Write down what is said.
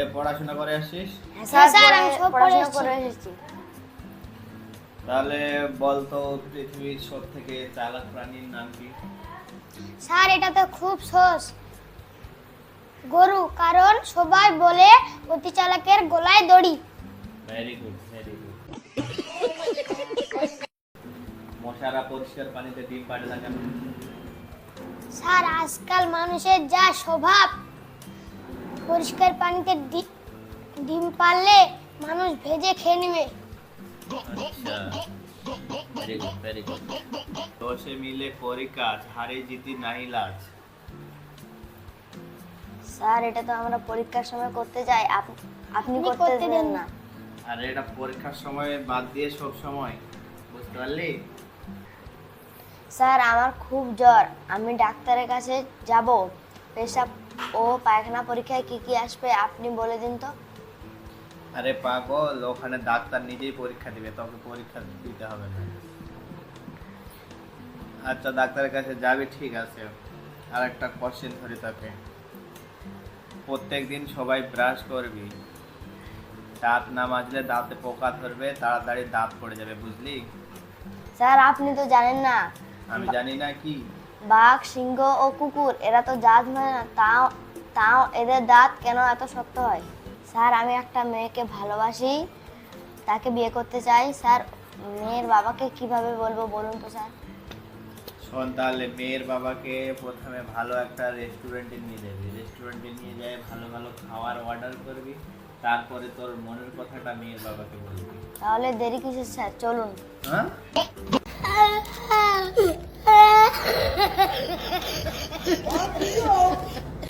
এ পড়াশোনা করে আসছিস? হ্যাঁ স্যার আমি সব পড়াশোনা করে এসেছি। তাহলে বলতো পৃথিবীর সব থেকে চালাক প্রাণীর নাম কি? স্যার এটা তো খুব সহজ। গরু কারণ সবাই বলে অতি চালাকের গলায় দড়ি। ভেরি গুড ভেরি গুড মশারা পরিষ্কার পানিতে ডিম পাড়ে না কেন? স্যার আজকাল মানুষের যা স্বভাব পরিষ্কার পানিতে ডিম পারলে মানুষ ভেজে খেয়ে নেবে। দোষে মিলে করি কাজ হারে জিতি নাহি লাজ। স্যার এটা তো আমরা পরীক্ষার সময় করতে যাই। আপ- আপনি আপনি করতে দেন না। আর এটা পরীক্ষার সময় বাদ দিয়ে সব সময়। বুঝতে পারলি? স্যার আমার খুব জ্বর। আমি ডাক্তারের কাছে যাব। পেশাব ও পায়খানা পরীক্ষায় কি কি আসবে আপনি বলে দিন তো। আরে পাগল ওখানে ডাক্তার নিজেই পরীক্ষা দিবে তোকে পরীক্ষা দিতে হবে না। আচ্ছা ডাক্তারের কাছে যাবি ঠিক আছে। আর একটা কোশ্চেন ধরি তোকে। প্রত্যেক দিন সবাই ব্রাশ করবি। দাঁত না মাজলে দাঁতে পোকা ধরবে তাড়াতাড়ি দাঁত পড়ে যাবে বুঝলি? স্যার আপনি তো জানেন না। আমি জানি না কি। বাঘ সিংহ ও কুকুর এরা তো জাত মানে না তাও তাও এদের দাঁত কেন এত শক্ত হয়? স্যার আমি একটা মেয়েকে ভালোবাসি তাকে বিয়ে করতে চাই। স্যার মেয়ের বাবাকে কীভাবে বলব বলুন তো স্যার? শোন তাহলে মেয়ের বাবাকে প্রথমে ভালো একটা রেস্টুরেন্টে নিয়ে যাবি। রেস্টুরেন্টে নিয়ে যায় ভালো ভালো খাবার অর্ডার করবি তারপরে তোর মনের কথাটা মেয়ের বাবাকে বলবি। তাহলে দেরি কিসের স্যার? চলুন। হ্যাঁ?